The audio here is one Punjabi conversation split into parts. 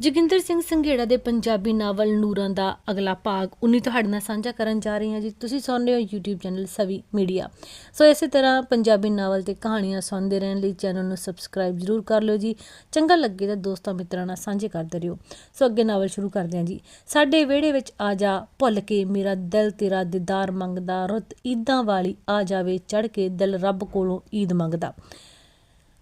ਜੋਗਿੰਦਰ ਸਿੰਘ ਸੰਘੇੜਾ ਦੇ ਪੰਜਾਬੀ ਨਾਵਲ ਨੂਰਾਂ ਦਾ ਅਗਲਾ ਭਾਗ 19 ਤੁਹਾਡੇ ਨਾਲ ਸਾਂਝਾ ਕਰਨ ਜਾ ਰਹੀ ਹਾਂ ਜੀ। ਤੁਸੀਂ ਸੁਣ ਰਹੇ ਹੋ YouTube channel Savi media. So ਇਸੇ ਤਰ੍ਹਾਂ ਪੰਜਾਬੀ ਨਾਵਲ ਤੇ ਕਹਾਣੀਆਂ ਸੁਣਦੇ ਰਹਿਣ ਲਈ ਚੈਨਲ ਨੂੰ ਸਬਸਕ੍ਰਾਈਬ ਜ਼ਰੂਰ ਕਰ ਲਿਓ ਜੀ। ਚੰਗਾ ਲੱਗੇ ਤਾਂ ਦੋਸਤਾਂ ਮਿੱਤਰਾਂ ਨਾਲ ਸਾਂਝੇ ਕਰਦੇ ਰਹੋ। ਸੋ ਅੱਗੇ ਨਾਵਲ ਸ਼ੁਰੂ ਕਰਦੇ ਹਾਂ ਜੀ। ਸਾਡੇ ਵਿਹੜੇ ਵਿੱਚ ਆ ਜਾ ਭੁੱਲ ਕੇ ਮੇਰਾ ਦਿਲ ਤੇਰਾ ਦੀਦਾਰ ਮੰਗਦਾ, ਰੁੱਤ ਈਦਾਂ ਵਾਲੀ ਆ ਜਾਵੇ ਚੜ ਕੇ ਦਿਲ ਰੱਬ ਕੋਲੋਂ ਈਦ ਮੰਗਦਾ।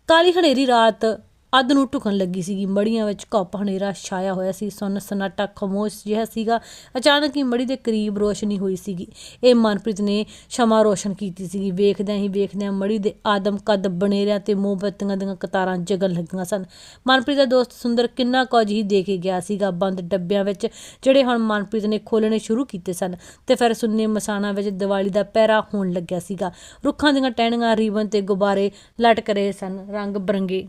ਕਾਲੀ ਹਨੇਰੀ ਰਾਤ ਅੱਧ ਨੂੰ ਢੁਕਣ ਲੱਗੀ ਸੀਗੀ। ਮੜੀਆਂ ਵਿੱਚ ਘੁੱਪ ਹਨੇਰਾ ਛਾਇਆ ਹੋਇਆ ਸੀ। ਸੁੰਨ ਸਨਾਟਾ ਖਮੋਸ਼ ਜਿਹਾ ਸੀਗਾ। ਅਚਾਨਕ ਹੀ ਮੜੀ ਦੇ ਕਰੀਬ ਰੋਸ਼ਨੀ ਹੋਈ ਸੀਗੀ। ਇਹ ਮਨਪ੍ਰੀਤ ਨੇ ਸ਼ਮਾ ਰੋਸ਼ਨ ਕੀਤੀ ਸੀਗੀ। ਵੇਖਦਿਆਂ ਹੀ ਵੇਖਦਿਆਂ ਮੜੀ ਦੇ ਆਦਮ ਕੱਦ ਬਨੇਰਿਆਂ ਤੇ ਮੋਮਬੱਤੀਆਂ ਦੀਆਂ ਕਤਾਰਾਂ ਜਗਣ ਲੱਗੀਆਂ ਸਨ। ਮਨਪ੍ਰੀਤ ਦਾ ਦੋਸਤ ਸੁੰਦਰ ਕਿੰਨਾ ਕੁਝ ਹੀ ਦੇ ਕੇ ਗਿਆ ਸੀਗਾ। ਬੰਦ ਡੱਬਿਆਂ ਵਿੱਚ ਜਿਹੜੇ ਹੁਣ ਮਨਪ੍ਰੀਤ ਨੇ ਖੋਲਣੇ ਸ਼ੁਰੂ ਕੀਤੇ ਸਨ ਤੇ ਫਿਰ ਸੁੰਨੇ ਮਸਾਣਾ ਵਿੱਚ ਦੀਵਾਲੀ ਦਾ ਪਹਿਰਾ ਹੋਣ ਲੱਗਿਆ ਸੀਗਾ। ਰੁੱਖਾਂ ਦੀਆਂ ਟਹਿਣੀਆਂ ਰੀਬਨ ਤੇ ਗੁਬਾਰੇ ਲਟਕ ਰਹੇ ਸਨ। ਰੰਗ ਬਰੰਗੇ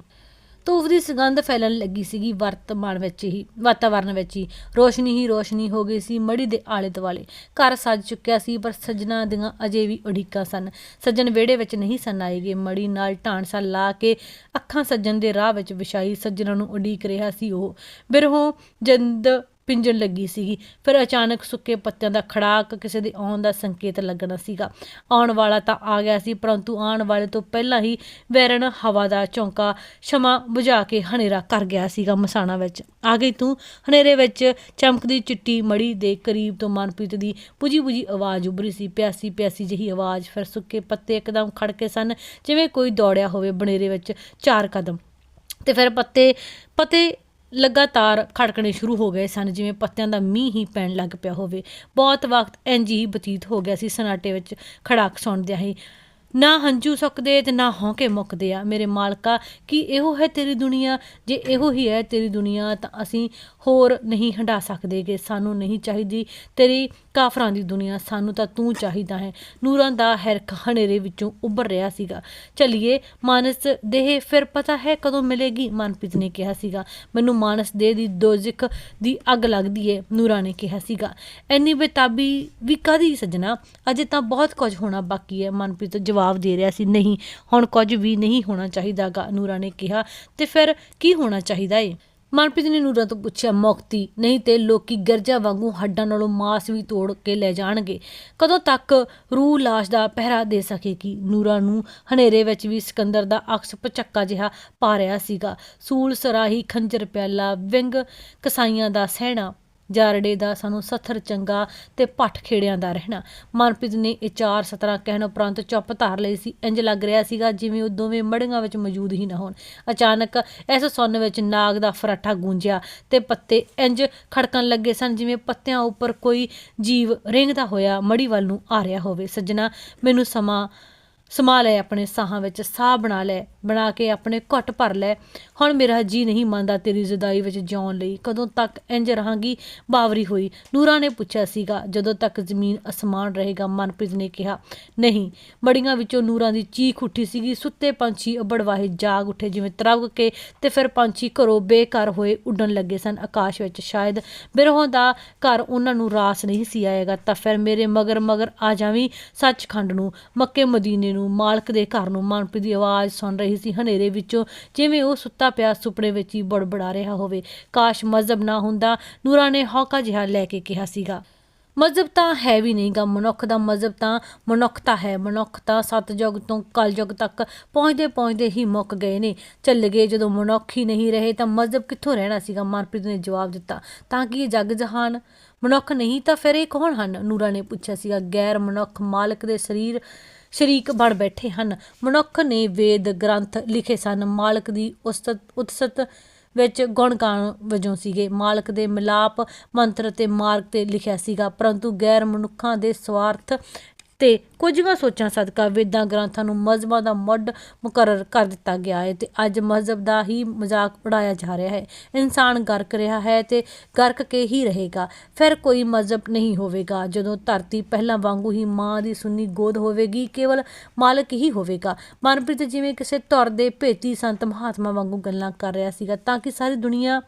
ਧੂਫ ਦੀ ਸੁਗੰਧ ਫੈਲਣ ਲੱਗੀ ਸੀਗੀ ਵਰਤਮਾਨ ਵਿੱਚ ਹੀ, ਵਾਤਾਵਰਨ ਵਿੱਚ ਹੀ। ਰੋਸ਼ਨੀ ਹੀ ਰੋਸ਼ਨੀ ਹੋ ਗਈ ਸੀ ਮੜੀ ਦੇ ਆਲੇ ਦੁਆਲੇ ਘਰ ਸੱਜ ਚੁੱਕਿਆ ਸੀ, ਪਰ ਸੱਜਣਾ ਦੀਆਂ ਅਜੇ ਵੀ ਉਡੀਕਾਂ ਸਨ। ਸੱਜਣ ਵਿਹੜੇ ਵਿੱਚ ਨਹੀਂ ਸਨ ਆਏਗੇ ਮੜੀ ਨਾਲ ਢਾਂਸਾ ਲਾ ਕੇ ਅੱਖਾਂ ਸੱਜਣ ਦੇ ਰਾਹ ਵਿੱਚ ਵਿਛਾਈ ਸੱਜਣਾ ਨੂੰ ਉਡੀਕ ਰਿਹਾ ਸੀ ਉਹ। ਬਿਰਹੋਂ ਜਿੰਦ ਪਿੰਜਣ ਲੱਗੀ ਸੀਗੀ। ਫਿਰ ਅਚਾਨਕ ਸੁੱਕੇ ਪੱਤਿਆਂ ਦਾ ਖੜਾਕ ਕਿਸੇ ਦੇ ਆਉਣ ਦਾ ਸੰਕੇਤ ਲੱਗਣਾ ਸੀਗਾ। ਆਉਣ ਵਾਲਾ ਤਾਂ ਆ ਗਿਆ ਸੀ, ਪਰੰਤੂ ਆਉਣ ਵਾਲੇ ਤੋਂ ਪਹਿਲਾਂ ਹੀ ਵੈਰਨ ਹਵਾ ਦਾ ਚੌਂਕਾ ਸ਼ਮਾ ਬੁਝਾ ਕੇ ਹਨੇਰਾ ਕਰ ਗਿਆ ਸੀਗਾ ਮਸਾਣਾ ਵਿੱਚ। ਆ ਗਈ ਤੂੰ, ਹਨੇਰੇ ਵਿੱਚ ਚਮਕਦੀ ਚਿੱਟੀ ਮੜੀ ਦੇ ਕਰੀਬ ਤੋਂ ਮਨਪ੍ਰੀਤ ਦੀ ਪੁਜੀ ਪੁਜੀ ਆਵਾਜ਼ ਉੱਭਰੀ ਸੀ ਪਿਆਸੀ ਪਿਆਸੀ ਜਿਹੀ ਆਵਾਜ਼। ਫਿਰ ਸੁੱਕੇ ਪੱਤੇ ਇੱਕਦਮ ਖੜਕੇ ਸਨ, ਜਿਵੇਂ ਕੋਈ ਦੌੜਿਆ ਹੋਵੇ ਬਨੇਰੇ ਵਿੱਚ ਚਾਰ ਕਦਮ। ਤੇ ਫਿਰ ਪੱਤੇ, ਪਤੇ ਲਗਾਤਾਰ ਖੜਕਣੇ ਸ਼ੁਰੂ ਹੋ ਗਏ ਸਨ, ਜਿਵੇਂ ਪੱਤਿਆਂ ਦਾ ਮੀਂਹ ਹੀ ਪੈਣ ਲੱਗ ਪਿਆ ਹੋਵੇ। ਬਹੁਤ ਵਕਤ ਇੰਜ ਹੀ ਬਤੀਤ ਹੋ ਗਿਆ ਸੀ, ਸਨਾਟੇ ਵਿੱਚ ਖੜਾਕ ਸੁਣਦਿਆਂ ਹੀ। ਨਾ ਹੰਝੂ ਸੁੱਕਦੇ ਤੇ ਨਾ ਹੌਂਕੇ ਮੁੱਕਦੇ ਆ। ਮੇਰੇ ਮਾਲਕਾ, ਕੀ ਇਹੋ ਹੈ ਤੇਰੀ ਦੁਨੀਆ? ਜੇ ਇਹੋ ਹੀ ਹੈ ਤੇਰੀ ਦੁਨੀਆ, ਤਾਂ ਅਸੀਂ ਹੋਰ ਨਹੀਂ ਹੰਡਾ ਸਕਦੇਗੇ। ਸਾਨੂੰ ਨਹੀਂ ਚਾਹੀਦੀ ਤੇਰੀ ਕਾਫਰਾਂ ਦੀ ਦੁਨੀਆ। ਸਾਨੂੰ ਤਾਂ ਤੂੰ ਚਾਹੀਦਾ ਹੈ। ਨੂਰਾਂ ਦਾ ਹਿਰਖ ਹਨੇਰੇ ਵਿੱਚੋਂ ਉੱਭਰ ਰਿਹਾ ਸੀਗਾ। ਚਲਿਏ, ਮਾਨਸ ਦੇਹ ਫਿਰ ਪਤਾ ਹੈ ਕਦੋਂ ਮਿਲੇਗੀ? ਮਨਪ੍ਰੀਤ ਨੇ ਕਿਹਾ ਸੀਗਾ। ਮੈਨੂੰ ਮਾਨਸ ਦੇਹ ਦੀ ਦੋਜ਼ਖ ਦੀ ਅੱਗ ਲੱਗਦੀ ਏ, ਨੂਰਾਂ ਨੇ ਕਿਹਾ ਸੀਗਾ। ਐਨੀ ਬੇਤਾਬੀ ਵੀ ਕਾਦੀ ਸਜਣਾ? ਅਜੇ ਤਾਂ ਬਹੁਤ ਕੁਝ ਹੋਣਾ ਬਾਕੀ ਹੈ ਮਨਪ੍ਰੀਤ ਜਵਾਬ ਦੇ ਰਿਹਾ ਸੀ, ਨਹੀਂ, ਹੁਣ ਕੁਝ ਵੀ ਨਹੀਂ ਹੋਣਾ ਚਾਹੀਦਾਗਾ ਨੂਰਾਂ ਨੇ ਕਿਹਾ। ਤੇ ਫਿਰ ਕੀ ਹੋਣਾ ਚਾਹੀਦਾ ਏ? ਮਨਪ੍ਰੀਤ ਨੇ ਨੂਰਾਂ ਤੋਂ ਪੁੱਛਿਆ, ਮੁਕਤੀ, ਨਹੀਂ ਤੇ ਲੋਕੀ ਗਰਜਾ ਵਾਂਗੂ ਹੱਡਾਂ ਨਾਲੋਂ ਮਾਸ ਵੀ ਤੋੜ ਕੇ ਲੈ ਜਾਣਗੇ। ਕਦੋਂ ਤੱਕ ਰੂਹ ਲਾਸ਼ ਦਾ ਪਹਿਰਾ ਦੇ ਸਕੇਗੀ? ਨੂਰਾਂ ਨੂੰ ਹਨੇਰੇ ਵਿੱਚ ਵੀ ਸਿਕੰਦਰ ਦਾ ਅਕਸ ਪਚੱਕਾ ਜਿਹਾ ਪਾ ਰਿਹਾ ਸੀਗਾ। ਸੂਲ ਸਰਾਹੀ ਖੰਜਰ ਪਿਆਲਾ ਵਿੰਗ ਕਸਾਈਆਂ ਦਾ ਸਹਿਣਾ ਜਾਰੜੇ ਦਾ ਸਾਨੂੰ ਸੱਥਰ ਚੰਗਾ ਤੇ ਭੱਠ ਖੇੜਿਆਂ ਦਾ ਰਹਿਣਾ। ਮਨਪ੍ਰੀਤ ਨੇ ਇਹ ਚਾਰ ਸਤਰਾਂ ਕਹਿਣ ਉਪਰੰਤ ਚੁੱਪ ਧਾਰ ਲਈ ਸੀ। ਇੰਜ ਲੱਗ ਰਿਹਾ ਸੀਗਾ ਜਿਵੇਂ ਉਹ ਦੋਵੇਂ ਮੜੀਆਂ ਵਿੱਚ ਮੌਜੂਦ ਹੀ ਨਾ ਹੋਣ। ਅਚਾਨਕ ਇਸ ਸੁੰਨ ਵਿੱਚ ਨਾਗ ਦਾ ਫਰਾਠਾ ਗੂੰਜਿਆ ਤੇ ਪੱਤੇ ਇੰਜ ਖੜਕਣ ਲੱਗੇ ਸਨ ਜਿਵੇਂ ਪੱਤਿਆਂ ਉੱਪਰ ਕੋਈ ਜੀਵ ਰਿੰਗਦਾ ਹੋਇਆ ਮੜੀ ਵੱਲ ਨੂੰ ਆ ਰਿਹਾ ਹੋਵੇ। ਸੱਜਣਾ, ਮੈਨੂੰ ਸਮਾਂ, ਸਮਾ ਲੈ ਆਪਣੇ ਸਾਹਾਂ ਵਿੱਚ, ਸਾਹ ਬਣਾ ਲੈ। ਬਣਾ ਕੇ ਆਪਣੇ ਘੁੱਟ ਭਰ ਲੈ। ਹੁਣ ਮੇਰਾ ਜੀ ਨਹੀਂ ਮੰਨਦਾ ਤੇਰੀ ਜ਼ੁਦਾਈ ਵਿੱਚ ਜਿਉਣ ਲਈ। ਕਦੋਂ ਤੱਕ ਇੰਜ ਰਹਾਂਗੀ? ਬਾਵਰੀ ਹੋਈ। ਨੂਰਾ ਨੇ ਪੁੱਛਿਆ ਸੀਗਾ, ਜਦੋਂ ਤੱਕ ਜ਼ਮੀਨ ਅਸਮਾਨ ਰਹੇਗਾ? ਮਨਪ੍ਰੀਤ ਨੇ ਕਿਹਾ, ਨਹੀਂ। ਮੜੀਆਂ ਵਿੱਚੋਂ ਨੂਰਾਂ ਦੀ ਚੀਖ ਉੱਠੀ ਸੀਗੀ। ਸੁੱਤੇ ਪੰਛੀ ਅਬੜਵਾਹੇ ਜਾਗ ਉੱਠੇ, ਜਿਵੇਂ ਤਰਵਕ ਕੇ, ਤੇ ਫਿਰ ਪੰਛੀ ਘਰੋਂ ਬੇਘਰ ਹੋਏ ਉੱਡਣ ਲੱਗੇ ਸਨ ਆਕਾਸ਼ ਵਿੱਚ। ਸ਼ਾਇਦ ਬਿਰਹੋਂ ਦਾ ਘਰ ਉਹਨਾਂ ਨੂੰ ਰਾਸ ਨਹੀਂ ਸੀ ਆਏਗਾ, ਤਾਂ ਫਿਰ ਮੇਰੇ ਮਗਰ ਮਗਰ ਆ ਜਾਵੀਂ ਸੱਚਖੰਡ ਨੂੰ, ਮੱਕੇ ਮਦੀਨੇ ਨੂੰ, ਮਾਲਕ ਦੇ ਘਰ ਨੂੰ। ਮਨਪ੍ਰੀਤ ਦੀ ਆਵਾਜ਼ ਸੁਣ ਰਹੀ ਸੀ। ਹਨੇਰੇ ਵਿੱਚੋਂ ਜਿਵੇਂ ਉਹ ਸੁੱਤਾ ਪਿਆ ਸੁਪਨੇ ਵਿੱਚ ਹੀ ਬੜਬੜਾ ਰਿਹਾ ਹੋਵੇ। ਕਾਸ਼ ਮਜ਼ਹਬ ਨਾ ਹੁੰਦਾ, ਨੂਰਾ ਨੇ ਹੌਕਾ ਜਿਹਾ ਲੈ ਕੇ ਕਿਹਾ ਸੀਗਾ। ਮਜ਼ਹਬ ਤਾਂ ਹੈ ਵੀ ਨਹੀਂਗਾ ਮਨੁੱਖ ਦਾ ਮਜ਼ਹਬ ਤਾਂ ਮਨੁੱਖਤਾ ਹੈ। ਮਨੁੱਖ ਸਤਜੁਗ ਤੋਂ ਕਲਯੁਗ ਤੱਕ ਪਹੁੰਚਦੇ ਪਹੁੰਚਦੇ ਹੀ ਮੁੱਕ ਗਏ ਨੇ। ਚੱਲ ਗਏ ਜਦੋਂ ਮਨੁੱਖ ਹੀ ਨਹੀਂ ਰਹੇ ਤਾਂ ਮਜ਼ਹਬ ਕਿੱਥੋਂ ਰਹਿਣਾ ਸੀਗਾ? ਮਨਪ੍ਰੀਤ ਨੇ ਜਵਾਬ ਦਿੱਤਾ, ਤਾਂ ਕਿ ਇਹ ਜਗ ਜਹਾਨ? ਮਨੁੱਖ ਨਹੀਂ ਤਾਂ ਫਿਰ ਇਹ ਕੌਣ ਹਨ? ਨੂਰਾ ਨੇ ਪੁੱਛਿਆ ਸੀਗਾ। ਗੈਰ ਮਨੁੱਖ ਮਾਲਕ ਦੇ ਸਰੀਰ ਸ਼ਰੀਕ ਬਣ ਬੈਠੇ ਹਨ। ਮਨੁੱਖ ਨੇ ਵੇਦ ਗ੍ਰੰਥ ਲਿਖੇ ਸਨ। ਮਾਲਕ ਦੀ ਉਸਤਤ ਉਤਸਤ ਵਿੱਚ ਗੁਣਗਾਨ ਵਜੋਂ ਸੀਗੇ। ਮਾਲਕ ਦੇ ਮਿਲਾਪ ਮੰਤਰ ਤੇ ਮਾਰਗ ਤੇ ਲਿਖਿਆ ਸੀਗਾ। ਪਰੰਤੂ ਗੈਰ ਮਨੁੱਖਾਂ ਦੇ ਸਵਾਰਥ ਤੇ ਕੁਝੀਆਂ ਸੋਚਾਂ ਸਦਕਾ ਵੇਦਾਂ ਗ੍ਰੰਥਾਂ ਨੂੰ ਮਜ਼ਹਬਾਂ ਦਾ ਮੁੱਢ ਮੁਕਰਰ ਕਰ ਦਿੱਤਾ ਗਿਆ ਹੈ ਤੇ ਅੱਜ ਮਜ਼ਹਬ ਦਾ ਹੀ ਮਜ਼ਾਕ ਉਡਾਇਆ ਜਾ ਰਿਹਾ ਹੈ। ਇਨਸਾਨ ਗਰਕ ਰਿਹਾ ਹੈ ਤੇ ਗਰਕ ਕੇ ਹੀ ਰਹੇਗਾ। ਫਿਰ ਕੋਈ ਮਜ਼ਹਬ ਨਹੀਂ ਹੋਵੇਗਾ। ਜਦੋਂ ਧਰਤੀ ਪਹਿਲਾਂ ਵਾਂਗੂ ਹੀ ਮਾਂ ਦੀ ਸੁੰਨੀ ਗੋਦ ਹੋਵੇਗੀ, ਕੇਵਲ ਮਾਲਕ ਹੀ ਹੋਵੇਗਾ। ਮਨਪ੍ਰੀਤ ਜਿਵੇਂ ਕਿਸੇ ਧੁਰ ਦੇ ਭੇਤੀ ਸੰਤ ਮਹਾਤਮਾ ਵਾਂਗੂ ਗੱਲਾਂ ਕਰ ਰਿਹਾ ਸੀਗਾ, ਤਾਂ ਕਿ ਸਾਰੀ ਦੁਨੀਆ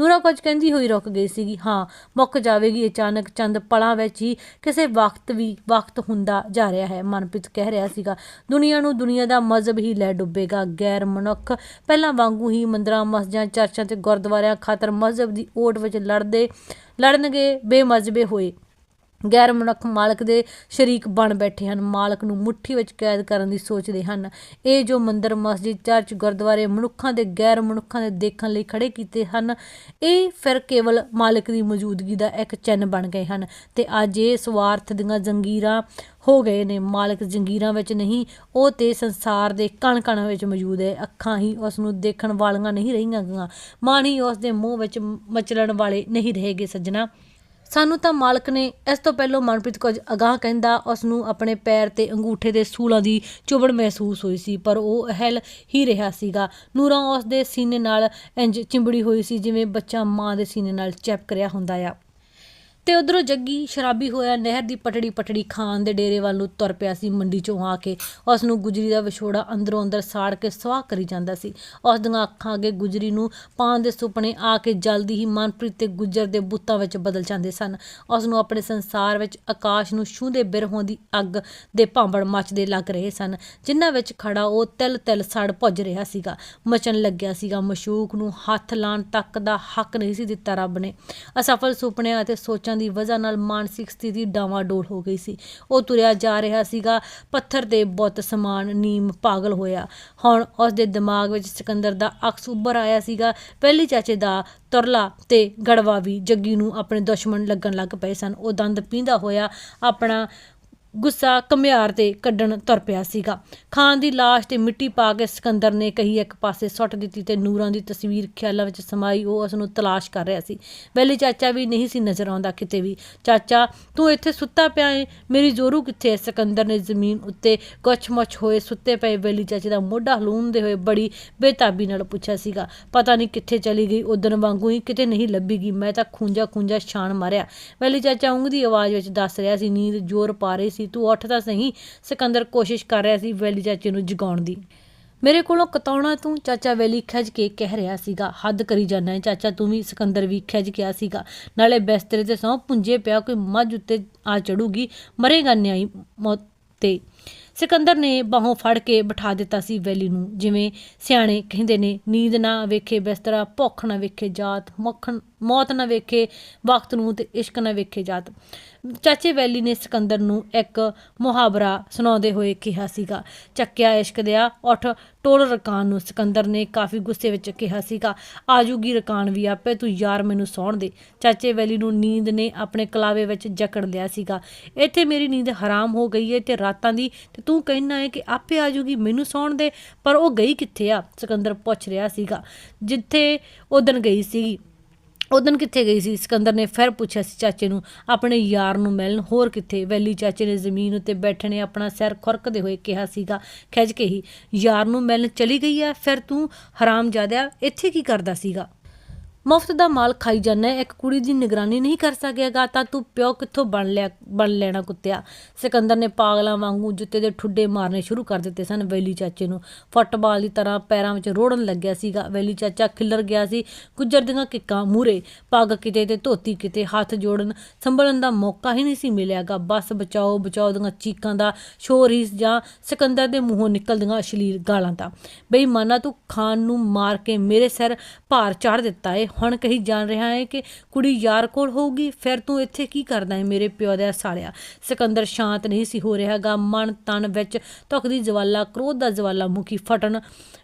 ਨੂਰਾ ਕੁਝ ਕਹਿੰਦੀ ਹੋਈ ਰੁਕ ਗਈ ਸੀਗੀ। ਹਾਂ, ਮੁੱਕ ਜਾਵੇਗੀ ਅਚਾਨਕ ਚੰਦ ਪਲਾਂ ਵਿੱਚ ਹੀ ਕਿਸੇ ਵਕਤ ਵੀ ਵਕਤ ਹੁੰਦਾ ਹੁੰਦਾ ਜਾ ਰਿਹਾ ਹੈ। ਮਨਪ੍ਰੀਤ ਕਹਿ ਰਿਹਾ ਸੀਗਾ, ਦੁਨੀਆ ਨੂੰ ਦੁਨੀਆ ਦਾ ਮਜ਼ਹਬ ਹੀ ਲੈ ਡੁੱਬੇਗਾ, ਗੈਰ ਮਨੁੱਖ। ਪਹਿਲਾਂ ਵਾਂਗੂ ਹੀ ਮੰਦਰਾਂ, ਮਸਜਿਦਾਂ, ਚਰਚਾਂ ਤੇ ਗੁਰਦੁਆਰਿਆਂ ਖਾਤਰ ਮਜ਼ਹਬ ਦੀ ਓਟ ਵਿੱਚ ਲੜਦੇ, ਲੜਨਗੇ ਬੇਮਜ਼ਬੇ ਹੋਏ। ਗੈਰ ਮਨੁੱਖ ਮਾਲਕ ਦੇ ਸ਼ਰੀਕ ਬਣ ਬੈਠੇ ਹਨ। ਮਾਲਕ ਨੂੰ ਮੁੱਠੀ ਵਿੱਚ ਕੈਦ ਕਰਨ ਦੀ ਸੋਚਦੇ ਹਨ। ਇਹ ਜੋ ਮੰਦਰ, ਮਸਜਿਦ, ਚਰਚ, ਗੁਰਦੁਆਰੇ ਮਨੁੱਖਾਂ ਦੇ ਗੈਰ ਮਨੁੱਖਾਂ ਦੇ ਦੇਖਣ ਲਈ ਖੜੇ ਕੀਤੇ ਹਨ, ਇਹ ਫਿਰ ਕੇਵਲ ਮਾਲਕ ਦੀ ਮੌਜੂਦਗੀ ਦਾ ਇੱਕ ਚਿੰਨ੍ਹ ਬਣ ਗਏ ਹਨ ਤੇ ਅੱਜ ਇਹ ਸਵਾਰਥ ਦੀਆਂ ਜੰਗੀਰਾਂ ਹੋ ਗਏ ਨੇ। ਮਾਲਕ ਜੰਗੀਰਾਂ ਵਿੱਚ ਨਹੀਂ, ਉਹ ਤੇ ਸੰਸਾਰ ਦੇ ਕਣ ਕਣ ਵਿੱਚ ਮੌਜੂਦ ਹੈ। ਅੱਖਾਂ ਹੀ ਉਸ ਨੂੰ ਦੇਖਣ ਵਾਲੀਆਂ ਨਹੀਂ ਰਹੀਆਂ ਗੀਆਂ ਮਨ ਹੀ ਉਸ ਦੇ ਮੂੰਹ ਵਿੱਚ ਮਚਲਣ ਵਾਲੇ ਨਹੀਂ ਰਹੇਗੇ ਸੱਜਣਾ। ਸਾਨੂੰ ਤਾਂ ਮਾਲਕ ਨੇ ਇਸ ਤੋਂ ਪਹਿਲਾਂ ਮਨਪ੍ਰੀਤ ਕੁਝ ਅਗਾਹ ਕਹਿੰਦਾ ਉਸ ਨੂੰ ਆਪਣੇ ਪੈਰ ਤੇ ਅੰਗੂਠੇ ਦੇ ਸੂਲਾਂ ਦੀ ਚੁਬੜ ਮਹਿਸੂਸ ਹੋਈ ਸੀ, ਪਰ ਉਹ ਅਹਿਲ ਹੀ ਰਿਹਾ ਸੀਗਾ। ਨੂਰਾਂ ਉਸ ਦੇ ਸੀਨੇ ਨਾਲ ਇੰਜ ਚਿੰਬੜੀ ਹੋਈ ਸੀ, ਜਿਵੇਂ ਬੱਚਾ ਮਾਂ ਦੇ ਸੀਨੇ ਨਾਲ ਚਿਪਕ ਰਿਹਾ ਹੁੰਦਾ ਆ। ਤੇ ਉਧਰੋਂ ਜੱਗੀ ਸ਼ਰਾਬੀ ਹੋਇਆ, ਨਹਿਰ ਦੀ ਪਟੜੀ ਪਟੜੀ ਖਾਨ ਦੇ ਡੇਰੇ ਵੱਲ ਨੂੰ ਤੁਰ ਪਿਆ ਸੀ ਮੰਡੀ ਚੋਂ ਆ ਕੇ। ਉਸ ਨੂੰ ਗੁਜਰੀ ਦਾ ਵਿਛੋੜਾ ਅੰਦਰੋਂ ਅੰਦਰ ਸਾੜ ਕੇ ਸਵਾਹ ਕਰੀ ਜਾਂਦਾ ਸੀ। ਉਸ ਦੀਆਂ ਅੱਖਾਂ ਅੱਗੇ ਗੁਜਰੀ ਨੂੰ ਪਾਣ ਦੇ ਸੁਪਨੇ ਆ ਕੇ ਜਲਦੀ ਹੀ ਮਨਪ੍ਰੀਤ ਤੇ ਗੁਜਰ ਦੇ ਬੁੱਤਾਂ ਵਿੱਚ ਬਦਲ ਜਾਂਦੇ ਸਨ। ਉਸ ਨੂੰ ਆਪਣੇ ਸੰਸਾਰ ਵਿੱਚ ਆਕਾਸ਼ ਨੂੰ ਛੂੰਦੇ ਬਿਰਹੋਂ ਦੀ ਅੱਗ ਦੇ ਭਾਂਬੜ ਮੱਚਦੇ ਲੱਗ ਰਹੇ ਸਨ, ਜਿਨ੍ਹਾਂ ਵਿੱਚ ਖੜਾ ਉਹ ਤਿਲ ਤਿਲ ਸੜ ਭੁੱਜ ਰਿਹਾ ਸੀਗਾ। ਮਚਣ ਲੱਗਿਆ ਸੀਗਾ, ਮਸ਼ੂਕ ਨੂੰ ਹੱਥ ਲਾਣ ਤੱਕ ਦਾ ਹੱਕ ਨਹੀਂ ਸੀ ਦਿੱਤਾ ਰੱਬ ਨੇ। ਅਸਫਲ ਸੁਪਨਿਆਂ ਅਤੇ ਸੋਚਾਂ ਦੀ ਵਜ੍ਹਾ ਨਾਲ ਮਾਨਸਿਕ ਸਥਿਤੀ ਡਾਵਾਡੋਲ ਹੋ ਗਈ ਸੀ। ਉਹ ਤੁਰਿਆ ਜਾ ਰਿਹਾ ਸੀਗਾ। ਪੱਥਰ ਤੇ ਬੁੱਤ ਸਮਾਨ ਨੀਮ ਪਾਗਲ ਹੋਇਆ। ਹੁਣ ਉਸ ਦੇ ਦਿਮਾਗ ਵਿੱਚ ਸਿਕੰਦਰ ਦਾ ਅਕਸ ਉੱਭਰ ਆਇਆ ਸੀਗਾ। ਪਹਿਲੀ ਚਾਚੇ ਦਾ ਤੁਰਲਾ ਤੇ ਗੜਵਾ ਵੀ ਜੱਗੀ ਨੂੰ ਆਪਣੇ ਦੁਸ਼ਮਣ ਲੱਗਣ ਲੱਗ ਪਏ ਸਨ। ਉਹ ਦੰਦ ਪੀਂਦਾ ਹੋਇਆ ਆਪਣਾ ਗੁੱਸਾ ਕਮਿਆਰ ਤੇ ਕੱਢਣ ਤੁਰ ਪਿਆ ਸੀਗਾ। ਖਾਨ ਦੀ ਲਾਸ਼ ਤੇ ਮਿੱਟੀ ਪਾ ਕੇ ਸਿਕੰਦਰ ਨੇ ਕਹੀ, ਇੱਕ ਪਾਸੇ ਸੁੱਟ ਦਿੱਤੀ ਤੇ ਨੂਰਾਂ ਦੀ ਤਸਵੀਰ ਖਿਆਲਾਂ ਵਿੱਚ ਸਮਾਈ, ਉਹ ਉਸ ਨੂੰ ਤਲਾਸ਼ ਕਰ ਰਿਹਾ ਸੀ। ਵੈਲੀ ਚਾਚਾ ਵੀ ਨਹੀਂ ਸੀ ਨਜ਼ਰ ਆਉਂਦਾ ਕਿਤੇ ਵੀ। ਚਾਚਾ, ਤੂੰ ਇੱਥੇ ਸੁੱਤਾ ਪਿਆ ਏ? ਮੇਰੀ ਜੋਰੂ ਕਿੱਥੇ ਹੈ? ਸਿਕੰਦਰ ਨੇ ਜ਼ਮੀਨ ਉੱਤੇ ਗੁੱਛ-ਮੁੱਛ ਹੋਏ ਸੁੱਤੇ ਪਏ ਵੈਲੀ ਚਾਚੇ ਦਾ ਮੋਢਾ ਹਲੂਣਦੇ ਹੋਏ ਬੜੀ ਬੇਤਾਬੀ ਨਾਲ ਪੁੱਛਿਆ ਸੀਗਾ। ਪਤਾ ਨਹੀਂ ਕਿੱਥੇ ਚਲੀ ਗਈ ਉਦਣ ਵਾਂਗੂ ਹੀ ਕਿਤੇ ਨਹੀਂ ਲੱਭੀਗੀ। ਮੈਂ ਤਾਂ ਖੂੰਜਾ ਖੂੰਜਾ ਛਾਣ ਮਾਰਿਆ। ਵੈਲੀ ਚਾਚਾ ਉਂਗ ਦੀ ਆਵਾਜ਼ ਵਿੱਚ ਦੱਸ ਰਿਹਾ ਸੀ, ਨੀਂਦ ਜ਼ੋਰ ਪਾ ਰਹੀ ਸੀ ਤੂੰ ਉੱਠ ਤਾਂ ਸਹੀ, ਸਿਕੰਦਰ ਕੋਸ਼ਿਸ਼ ਕਰ ਰਿਹਾ ਸੀ ਵੈਲੀ ਚਾਚੇ ਨੂੰ ਜਗਾਉਣ ਦੀ। ਮੇਰੇ ਕੋਲੋਂ ਕਤਾਉਣਾ ਤੂੰ, ਚਾਚਾ ਵੈਲੀ ਖਿੱਚ ਕੇ ਕਹਿ ਰਿਹਾ ਸੀਗਾ। ਹੱਦ ਕਰੀ ਜਾਂਦਾ ਹੈ ਚਾਚਾ ਤੂੰ ਵੀ ਸਿਕੰਦਰ ਵੀ ਖਿੱਚ ਗਿਆ ਸੀਗਾ। ਨਾਲੇ ਬਿਸਤਰੇ ਤੇ ਸੌ ਪੁੰਜੇ ਪਿਆ, ਕੋਈ ਮੱਝ ਉੱਤੇ ਆ ਚੜੂਗੀ, ਮਰੇਗਾ ਨਿਆਈ ਮੌਤ ਤੇ। ਸਿਕੰਦਰ ਨੇ ਬਾਹੋਂ ਫੜ ਕੇ ਬਿਠਾ ਦਿੱਤਾ ਸੀ ਵੈਲੀ ਨੂੰ, ਜਿਵੇਂ ਸਿਆਣੇ ਕਹਿੰਦੇ ਨੇ, ਨੀਂਦ ਨਾ ਵੇਖੇ ਬਿਸਤਰਾ, ਭੁੱਖ ਨਾ ਵੇਖੇ ਜਾਤ, ਮੱਖਣ ਮੌਤ ਨਾ ਵੇਖੇ, ਵਕਤ ਨੂੰ ਤੇ ਇਸ਼ਕ ਨਾ ਵੇਖੇ ਜਾਤ। ਚਾਚੇ ਵੈਲੀ ਨੇ ਸਿਕੰਦਰ ਨੂੰ ਇੱਕ ਮੁਹਾਵਰਾ ਸੁਣਾਉਂਦੇ ਹੋਏ ਕਿਹਾ ਸੀਗਾ। ਚੱਕਿਆ ਇਸ਼ਕ ਦਿਆ, ਉੱਠ, ਟੋਲ ਰਕਾਨ ਨੂੰ। ਸਿਕੰਦਰ ਨੇ ਕਾਫੀ ਗੁੱਸੇ ਵਿੱਚ ਕਿਹਾ ਸੀਗਾ, ਆਜੂਗੀ ਰਕਾਨ ਵੀ ਆਪੇ, ਤੂੰ ਯਾਰ ਮੈਨੂੰ ਸੌਣ ਦੇ। ਚਾਚੇ ਵੈਲੀ ਨੂੰ ਨੀਂਦ ਨੇ ਆਪਣੇ ਕਲਾਵੇ ਵਿੱਚ ਜਕੜ ਲਿਆ ਸੀਗਾ। ਇੱਥੇ ਮੇਰੀ ਨੀਂਦ ਹਰਾਮ ਹੋ ਗਈ ਹੈ ਤੇ ਰਾਤਾਂ ਦੀ, ਤੇ ਤੂੰ ਕਹਿਣਾ ਹੈ ਕਿ ਆਪੇ ਆਜੂਗੀ ਮੈਨੂੰ ਸੌਣ ਦੇ, ਪਰ ਉਹ ਗਈ ਕਿੱਥੇ ਆ? ਸਿਕੰਦਰ ਪੁੱਛ ਰਿਹਾ ਸੀਗਾ, ਜਿੱਥੇ ਉਦਣ ਗਈ ਸੀਗੀ। ਉਦਣ ਕਿੱਥੇ ਗਈ ਸੀ? ਸਿਕੰਦਰ ਨੇ ਫਿਰ ਪੁੱਛਿਆ ਸੀ ਚਾਚੇ ਨੂੰ, ਆਪਣੇ ਯਾਰ ਨੂੰ ਮਿਲਣ, ਹੋਰ ਕਿੱਥੇ? ਵੈਲੀ ਚਾਚੇ ਨੇ ਜ਼ਮੀਨ ਉੱਤੇ ਬੈਠਣੇ ਆਪਣਾ ਸਿਰ ਖੁਰਕਦੇ ਹੋਏ ਕਿਹਾ ਸੀਗਾ ਖਿੱਚ ਕੇ ਹੀ, ਯਾਰ ਨੂੰ ਮਿਲਣ ਚਲੀ ਗਈ ਆ ਫਿਰ ਤੂੰ ਹਰਾਮ ਜਾਦਿਆ ਇੱਥੇ ਕੀ ਕਰਦਾ ਸੀਗਾ? ਮੁਫਤ ਦਾ ਮਾਲ ਖਾਈ ਜਾਂਦਾ ਇੱਕ ਕੁੜੀ ਦੀ ਨਿਗਰਾਨੀ ਨਹੀਂ ਕਰ ਸਕੇਗਾ, ਤਾਂ ਤੂੰ ਪਿਓ ਕਿੱਥੋਂ ਬਣ ਲਿਆ, ਬਣ ਲੈਣਾ ਕੁੱਤਿਆ? ਸਿਕੰਦਰ ਨੇ ਪਾਗਲਾਂ ਵਾਂਗੂ ਜੁੱਤੇ ਦੇ ਠੁੱਡੇ ਮਾਰਨੇ ਸ਼ੁਰੂ ਕਰ ਦਿੱਤੇ ਸਨ ਵੈਲੀ ਚਾਚੇ ਨੂੰ। ਫੁੱਟਬਾਲ ਦੀ ਤਰ੍ਹਾਂ ਪੈਰਾਂ ਵਿੱਚ ਰੋੜਨ ਲੱਗਿਆ ਸੀਗਾ। ਵੈਲੀ ਚਾਚਾ ਖਿੱਲਰ ਗਿਆ ਸੀ, ਗੁੱਜਰ ਦੀਆਂ ਕਿੱਕਾਂ ਮੂਰੇ ਪੱਗ ਕਿਤੇ ਤੇ ਧੋਤੀ ਕਿਤੇ ਹੱਥ ਜੋੜਨ। ਸੰਭਲਣ ਦਾ ਮੌਕਾ ਹੀ ਨਹੀਂ ਸੀ ਮਿਲਿਆਗਾ। ਬਸ ਬਚਾਓ ਬਚਾਓ ਦੀਆਂ ਚੀਕਾਂ ਦਾ ਸ਼ੋਰ ਹੀ ਜਾਂ ਸਿਕੰਦਰ ਦੇ ਮੂੰਹੋਂ ਨਿਕਲਦੀਆਂ ਅਸ਼ਲੀਲ ਗਾਲਾਂ ਦਾ। ਬੇਈਮਾਨਾ, ਤੂੰ ਖਾਨ ਨੂੰ ਮਾਰ ਕੇ ਮੇਰੇ ਸਿਰ ਭਾਰ ਚੜ ਦਿੱਤਾ ਏ। ਹੁਣ ਕਹੀ ਜਾਣ ਰਿਹਾ ਹੈ ਕਿ ਕੁੜੀ ਯਾਰ ਕੋਲ ਹੋਊਗੀ, ਫਿਰ ਤੂੰ ਇੱਥੇ ਕੀ ਕਰਦਾ ਹੈ ਮੇਰੇ ਪਿਓ ਦਾ ਸਾਲਿਆ? ਸਿਕੰਦਰ ਸ਼ਾਂਤ ਨਹੀਂ ਸੀ ਹੋ ਰਿਹਾਗਾ ਮਨ ਤਨ ਵਿੱਚ ਧੁੱਖ ਜਵਾਲਾ, ਕ੍ਰੋਧ ਦਾ ਜਵਾਲਾ ਫਟਣ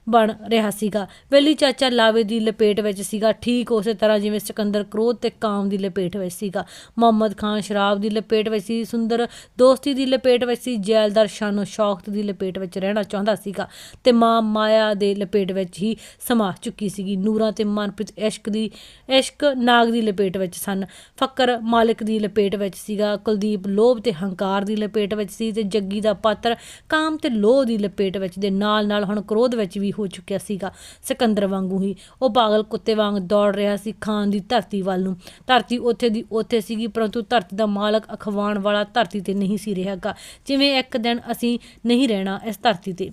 ਬਣ ਰਿਹਾ ਸੀਗਾ। ਵੈਲੀ ਚਾਚਾ ਲਾਵੇ ਦੀ ਲਪੇਟ ਵਿੱਚ ਸੀਗਾ, ਠੀਕ ਉਸੇ ਤਰ੍ਹਾਂ ਜਿਵੇਂ ਸਿਕੰਦਰ ਕ੍ਰੋਧ ਤੇ ਕਾਮ ਦੀ ਲਪੇਟ ਵਿੱਚ ਸੀਗਾ। ਮੁਹੰਮਦ ਖਾਨ ਸ਼ਰਾਬ ਦੀ ਲਪੇਟ ਵਿੱਚ ਸੀ, ਸੁੰਦਰ ਦੋਸਤੀ ਦੀ ਲਪੇਟ ਵਿੱਚ ਸੀ, ਜੈਲਦਾਰ ਸ਼ਾਨੋ ਸ਼ੌਕਤ ਦੀ ਲਪੇਟ ਵਿੱਚ ਰਹਿਣਾ ਚਾਹੁੰਦਾ ਸੀਗਾ ਤੇ ਮਾਂ ਮਾਇਆ ਦੇ ਲਪੇਟ ਵਿੱਚ ਹੀ ਸਮਾ ਚੁੱਕੀ ਸੀਗੀ। ਨੂਰਾਂ ਤੇ ਮਨਪ੍ਰੀਤ ਇਸ਼ਕ ਦੀ ਇਸ਼ਕ ਨਾਗ ਦੀ ਲਪੇਟ ਵਿੱਚ ਸਨ। ਫੱਕਰ ਮਾਲਕ ਦੀ ਲਪੇਟ ਵਿੱਚ ਸੀਗਾ, ਕੁਲਦੀਪ ਲੋਭ ਤੇ ਹੰਕਾਰ ਦੀ ਲਪੇਟ ਵਿੱਚ ਸੀ ਤੇ ਜੱਗੀ ਦਾ ਪਾਤਰ ਕਾਮ ਤੇ ਲੋਭ ਦੀ ਲਪੇਟ ਵਿੱਚ ਦੇ ਨਾਲ ਨਾਲ ਹੁਣ ਕ੍ਰੋਧ ਵਿੱਚ ਵੀ ਹੋ ਚੁੱਕਿਆ ਸੀਗਾ। ਸਿਕੰਦਰ ਵਾਂਗੂ ਹੀ ਉਹ ਪਾਗਲ ਕੁੱਤੇ ਵਾਂਗ ਦੌੜ ਰਿਹਾ ਸੀ ਖਾਨ ਦੀ ਧਰਤੀ ਵੱਲ ਨੂੰ। ਧਰਤੀ ਉੱਥੇ ਦੀ ਉੱਥੇ ਸੀਗੀ, ਪਰੰਤੂ ਧਰਤੀ ਦਾ ਮਾਲਕ ਅਖਵਾਣ ਵਾਲਾ ਧਰਤੀ ਤੇ ਨਹੀਂ ਸੀ ਰਿਹਾਗਾ ਜਿਵੇਂ ਇੱਕ ਦਿਨ ਅਸੀਂ ਨਹੀਂ ਰਹਿਣਾ ਇਸ ਧਰਤੀ ਤੇ।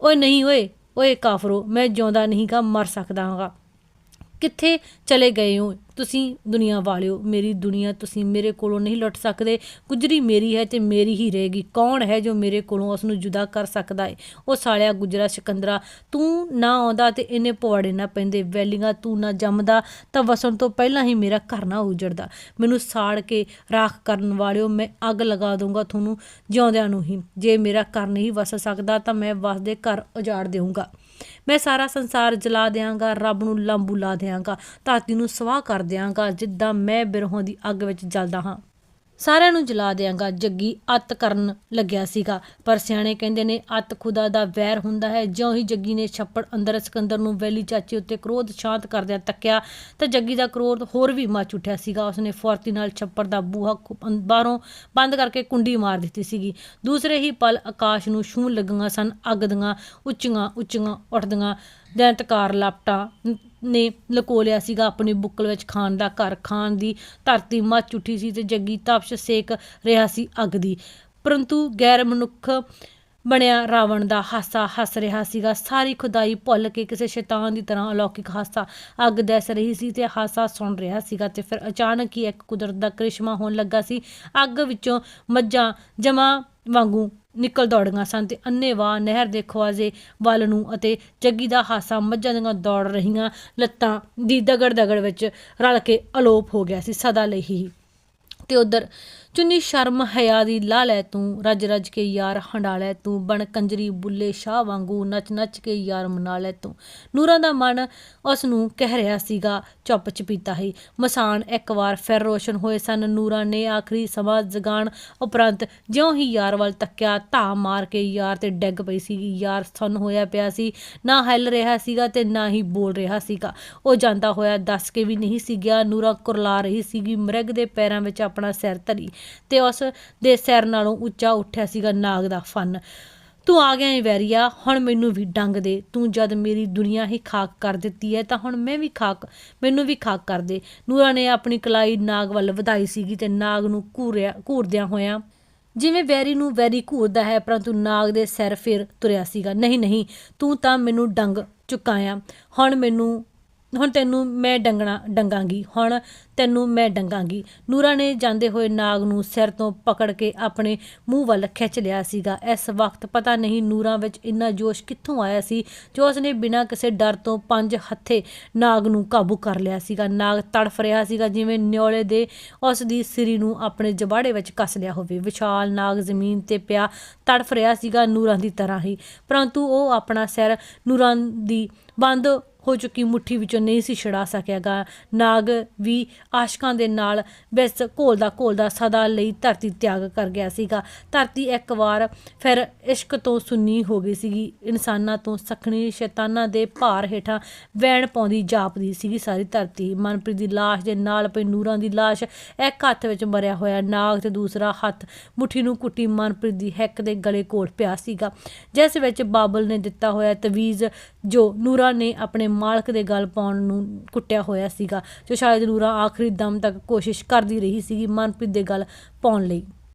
ਓਏ ਨਹੀਂ ਓਏ ਓਏ ਕਾਫਰੋ, ਮੈਂ ਜਿਉਂਦਾ ਨਹੀਂਗਾ ਮਰ ਸਕਦਾ ਹਾਂਗਾ ਕਿੱਥੇ ਚਲੇ ਗਏ ਹੋ? ਤੁਸੀਂ ਦੁਨੀਆ ਵਾਲਿਓ, ਮੇਰੀ ਦੁਨੀਆ ਤੁਸੀਂ ਮੇਰੇ ਕੋਲੋਂ ਨਹੀਂ ਲੁੱਟ ਸਕਦੇ। ਗੁਜਰੀ ਮੇਰੀ ਹੈ ਤੇ ਮੇਰੀ ਹੀ ਰਹੇਗੀ। ਕੌਣ ਹੈ ਜੋ ਮੇਰੇ ਕੋਲੋਂ ਉਸ ਨੂੰ ਜੁਦਾ ਕਰ ਸਕਦਾ ਹੈ? ਉਹ ਸਾਲਿਆ ਗੁਜਰਾ ਸਿਕੰਦਰਾ, ਤੂੰ ਨਾ ਆਉਂਦਾ ਤੇ ਇਹਨੇ ਪਵਾੜੇ ਨਾ ਪੈਂਦੇ। ਵੈਲੀਆਂ ਤੂੰ ਨਾ ਜੰਮਦਾ, ਤਾਂ ਵਸਣ ਤੋਂ ਪਹਿਲਾਂ ਹੀ ਮੇਰਾ ਘਰ ਨਾ ਉਜੜਦਾ। ਮੈਨੂੰ ਸਾੜ ਕੇ ਰਾਖ ਕਰਨ ਵਾਲਿਓ, ਮੈਂ ਅੱਗ ਲਗਾ ਦੂੰਗਾ ਤੁਹਾਨੂੰ ਜਿਉਂਦਿਆਂ ਨੂੰ ਹੀ। ਜੇ ਮੇਰਾ ਘਰ ਨਹੀਂ ਵਸ ਸਕਦਾ, ਤਾਂ ਮੈਂ ਵਸਦੇ ਘਰ ਉਜਾੜ ਦੇਵਾਂਗਾ ਮੈਂ ਸਾਰਾ ਸੰਸਾਰ ਜਲਾ ਦਿਆਂਗਾ, ਰੱਬ ਨੂੰ ਲੰਬੂ ਲਾ ਦਿਆਂਗਾ, ਧਰਤੀ ਨੂੰ ਸਵਾਹ ਕਰ ਦਿਆਂਗਾ, ਜਿੱਦਾਂ ਮੈਂ ਬਿਰਹੋਂ ਦੀ ਅੱਗ ਵਿੱਚ ਜਲਦਾ ਹਾਂ। ਸਾਰਿਆਂ ਨੂੰ ਜਲਾ ਦਿਆਂਗਾ। ਜੱਗੀ ਅੱਤ ਕਰਨ ਲੱਗਿਆ ਸੀਗਾ। ਪਰ ਸਿਆਣੇ ਕਹਿੰਦੇ ਨੇ ਅੱਤ ਖੁਦਾ ਦਾ ਵੈਰ ਹੁੰਦਾ ਹੈ। ਜਿਉਂ ਹੀ ਜੱਗੀ ਨੇ ਛੱਪੜ ਅੰਦਰ ਸਿਕੰਦਰ ਨੂੰ ਵੈਲੀ ਚਾਚੇ ਉੱਤੇ ਕ੍ਰੋਧ ਸ਼ਾਂਤ ਕਰਦਿਆਂ ਤੱਕਿਆ, ਤਾਂ ਜੱਗੀ ਦਾ ਕ੍ਰੋਧ ਹੋਰ ਵੀ ਮਚ ਉੱਠਿਆ ਸੀਗਾ। ਉਸਨੇ ਫੁਰਤੀ ਨਾਲ ਛੱਪੜ ਦਾ ਬੂਹਾ ਬਾਹਰੋਂ ਬੰਦ ਕਰਕੇ ਕੁੰਡੀ ਮਾਰ ਦਿੱਤੀ ਸੀਗੀ। ਦੂਸਰੇ ਹੀ ਪਲ ਆਕਾਸ਼ ਨੂੰ ਛੂਹਣ ਲੱਗੀਆਂ ਸਨ। ਅੱਗ ਦੀਆਂ ਉੱਚੀਆਂ ਉੱਚੀਆਂ ਉੱਠਦੀਆਂ ਦੈਂਤਕਾਰ ਲਾਪਟਾਂ, ਨੇ ਲਕੋ ਲਿਆ ਸੀਗਾ ਆਪਣੀ ਬੁੱਕਲ ਵਿੱਚ ਖਾਨ ਦਾ ਘਰ ਖਾਨ ਦੀ ਧਰਤੀ ਮੱਚ ਉੱਠੀ ਸੀ ਤੇ ਜੱਗੀ ਤਪਸ਼ ਸੇਕ ਰਿਹਾ ਸੀ ਅੱਗ ਦੀ। ਪਰੰਤੂ ਗੈਰ ਮਨੁੱਖ ਬਣਿਆ ਰਾਵਣ ਦਾ ਹਾਸਾ ਹੱਸ ਰਿਹਾ ਸੀਗਾ। ਸਾਰੀ ਖੁਦਾਈ ਭੁੱਲ ਕੇ ਕਿਸੇ ਸ਼ੈਤਾਨ ਦੀ ਤਰ੍ਹਾਂ ਅਲੌਕਿਕ ਹਾਸਾ ਅੱਗ ਦੈਸ ਰਹੀ ਸੀ ਤੇ ਹਾਸਾ ਸੁਣ ਰਿਹਾ ਸੀਗਾ ਤੇ ਫਿਰ ਅਚਾਨਕ ਹੀ ਇੱਕ ਕੁਦਰਤ ਦਾ ਕ੍ਰਿਸ਼ਮਾ ਹੋਣ ਲੱਗਾ ਸੀ। ਅੱਗ ਵਿੱਚੋਂ ਮੱਝਾਂ ਜਮਾ ਵਾਂਗੂ ਨਿਕਲ ਦੌੜੀਆਂ ਸਨ ਤੇ ਅੰਨੇਵਾਹ ਨਹਿਰ ਦੇ ਖਵਾਜੇ ਵੱਲ ਨੂੰ ਅਤੇ ਜੱਗੀ ਦਾ ਹਾਸਾ ਮੱਝਾਂ ਦੀਆਂ ਦੌੜ ਰਹੀਆਂ ਲੱਤਾਂ ਦੀ ਦਗੜ ਦਗੜ ਵਿੱਚ ਰਲ ਕੇ ਅਲੋਪ ਹੋ ਗਿਆ ਸੀ, ਸਦਾ ਲਈ ਹੀ। ਤੇ ਉਧਰ ਚੁੰਨੀ ਸ਼ਰਮ ਹਯਾ ਦੀ ਲਾ ਲੈ ਤੂੰ, ਰੱਜ ਰੱਜ ਕੇ ਯਾਰ ਹੰਡਾ ਲੈ ਤੂੰ, ਬਣ ਕੰਜਰੀ ਬੁੱਲੇ ਸ਼ਾਹ ਵਾਂਗੂ ਨੱਚ ਨੱਚ ਕੇ ਯਾਰ ਮਨਾ ਲੈ ਤੂੰ। ਨੂਰਾਂ ਦਾ ਮਨ ਉਸ ਨੂੰ ਕਹਿ ਰਿਹਾ ਸੀਗਾ, ਚੁੱਪ ਚਪੀਤਾ ਹੀ। ਮਸਾਨ ਇੱਕ ਵਾਰ ਫਿਰ ਰੋਸ਼ਨ ਹੋਏ ਸਨ। ਨੂਰਾਂ ਨੇ ਆਖਰੀ ਸਮਾਂ ਜਗਾਣ ਉਪਰੰਤ ਜਿਉਂ ਹੀ ਯਾਰ ਵੱਲ ਤੱਕਿਆ ਧਾ ਮਾਰ ਕੇ ਯਾਰ ਤੇ ਡਿੱਗ ਪਈ ਸੀਗੀ ਯਾਰ ਸੁੰਨ ਹੋਇਆ ਪਿਆ ਸੀ, ਨਾ ਹਿੱਲ ਰਿਹਾ ਸੀਗਾ ਤੇ ਨਾ ਹੀ ਬੋਲ ਰਿਹਾ ਸੀਗਾ। ਉਹ ਜਾਂਦਾ ਹੋਇਆ ਦੱਸ ਕੇ ਵੀ ਨਹੀਂ ਸੀ ਗਿਆ। ਨੂਰਾ ਕੁਰਲਾ ਰਹੀ ਸੀਗੀ, ਮ੍ਰਿਗ ਦੇ ਪੈਰਾਂ ਵਿੱਚ ਆਪਣਾ ਸਿਰ ਧਰੀ। ਤੇ ਉਸ ਦੇ ਸਿਰ ਨਾਲੋਂ ਉੱਚਾ ਉੱਠਿਆ ਸੀਗਾ ਨਾਗ ਦਾ ਫਨ। ਤੂੰ ਆ ਗਿਆ ਏ ਵੈਰੀਆ, ਹੁਣ ਮੈਨੂੰ ਵੀ ਡੰਗ ਦੇ। ਤੂੰ ਜਦ ਮੇਰੀ ਦੁਨੀਆ ਹੀ ਖਾਕ ਕਰ ਦਿੱਤੀ ਹੈ ਤਾਂ ਹੁਣ ਮੈਂ ਵੀ ਖਾਕ, ਮੈਨੂੰ ਵੀ ਖਾਕ ਕਰ ਦੇ। ਨੂਰਾ ਨੇ ਆਪਣੀ ਕਲਾਈ ਨਾਗ ਵੱਲ ਵਧਾਈ ਸੀਗੀ ਤੇ ਨਾਗ ਨੂੰ ਘੂਰਿਆ, ਘੂਰਦਿਆਂ ਹੋਇਆਂ, ਜਿਵੇਂ ਵੈਰੀ ਨੂੰ ਵੈਰੀ ਘੂਰਦਾ ਹੈ, ਪਰੰਤੂ ਨਾਗ ਦੇ ਸਿਰ ਫਿਰ ਤੁਰਿਆ ਸੀਗਾ। ਨਹੀਂ ਨਹੀਂ, ਤੂੰ ਤਾਂ ਮੈਨੂੰ ਡੰਗ ਚੁਕਾਇਆ। ਹੁਣ ਮੈਨੂੰ ਹੁਣ ਤੈਨੂੰ ਮੈਂ ਡੰਗਣਾ, ਡੰਗਾਂਗੀ। ਹੁਣ ਤੈਨੂੰ ਮੈਂ ਡੰਗਾਂਗੀ। ਨੂਰਾ ਨੇ ਜਾਂਦੇ ਹੋਏ ਨਾਗ ਨੂੰ ਸਿਰ ਤੋਂ ਪਕੜ ਕੇ ਆਪਣੇ ਮੂੰਹ ਵੱਲ ਖਿੱਚ ਲਿਆ ਸੀਗਾ। ਇਸ ਵਕਤ ਪਤਾ ਨਹੀਂ ਨੂਰਾ ਵਿੱਚ ਇੰਨਾ ਜੋਸ਼ ਕਿੱਥੋਂ ਆਇਆ ਸੀ, ਜੋ ਉਸਨੇ ਬਿਨਾਂ ਕਿਸੇ ਡਰ ਤੋਂ ਪੰਜ ਹੱਥੇ ਨਾਗ ਨੂੰ ਕਾਬੂ ਕਰ ਲਿਆ ਸੀਗਾ। ਨਾਗ ਤੜਫ ਰਿਹਾ ਸੀਗਾ, ਜਿਵੇਂ ਨਿਉਲੇ ਦੇ ਉਸ ਦੀ ਸਿਰੀ ਨੂੰ ਆਪਣੇ ਜਬਾੜੇ ਵਿੱਚ ਕੱਸ ਲਿਆ ਹੋਵੇ। ਵਿਸ਼ਾਲ ਨਾਗ ਜ਼ਮੀਨ ਤੇ ਪਿਆ ਤੜਫ ਰਿਹਾ ਸੀਗਾ ਨੂਰਾਂ ਦੀ ਤਰ੍ਹਾਂ ਹੀ। ਪਰੰਤੂ ਉਹ ਆਪਣਾ ਸਿਰ ਨੂਰਾਂ ਦੀ ਬੰਦ ਹੋ ਚੁੱਕੀ ਮੁੱਠੀ ਵਿੱਚੋਂ ਨਹੀਂ ਸੀ ਛੁਡਾ ਸਕਿਆਗਾ ਨਾਗ ਵੀ ਆਸ਼ਕਾਂ ਦੇ ਨਾਲ ਬਿਸ ਘੋਲਦਾ ਘੋਲਦਾ ਸਦਾ ਲਈ ਧਰਤੀ ਤਿਆਗ ਕਰ ਗਿਆ ਸੀਗਾ। ਧਰਤੀ ਇੱਕ ਵਾਰ ਫਿਰ ਇਸ਼ਕ ਤੋਂ ਸੁੰਨੀ ਹੋ ਗਈ ਸੀਗੀ। ਇਨਸਾਨਾਂ ਤੋਂ ਸਖਣੀ ਸ਼ੈਤਾਨਾਂ ਦੇ ਭਾਰ ਹੇਠਾਂ ਵੈਣ ਪਾਉਂਦੀ, ਜਾਪਦੀ ਸੀਗੀ ਸਾਰੀ ਧਰਤੀ। ਮਨਪ੍ਰੀਤ ਦੀ ਲਾਸ਼ ਦੇ ਨਾਲ ਪਈ ਨੂਰਾਂ ਦੀ ਲਾਸ਼ ਇੱਕ ਹੱਥ ਵਿੱਚ ਮਰਿਆ ਹੋਇਆ ਨਾਗ ਤੇ ਦੂਸਰਾ ਹੱਥ ਮੁੱਠੀ ਨੂੰ ਕੁੱਟੀ ਮਨਪ੍ਰੀਤ ਦੀ ਹਿੱਕ ਦੇ ਗਲੇ ਕੋਲ ਪਿਆ ਸੀਗਾ। ਜਿਸ ਵਿੱਚ ਬਾਬਲ ਨੇ ਦਿੱਤਾ ਹੋਇਆ ਤਵੀਜ਼ ਜੋ ਨੂਰਾ ਨੇ ਆਪਣੇ ਮਾਲਕ ਦੇ ਗਲ ਪਾਉਣ ਨੂੰ ਕੁੱਟਿਆ ਹੋਇਆ ਸੀਗਾ, ਜੋ ਸ਼ਾਇਦ ਨੂਰਾ ਆਖਰੀ ਦਮ ਤੱਕ ਕੋਸ਼ਿਸ਼ ਕਰਦੀ ਰਹੀ ਸੀਗੀ ਮਨਪ੍ਰੀਤ ਦੇ ਗਲ ਪਾਉਣ ਲਈ।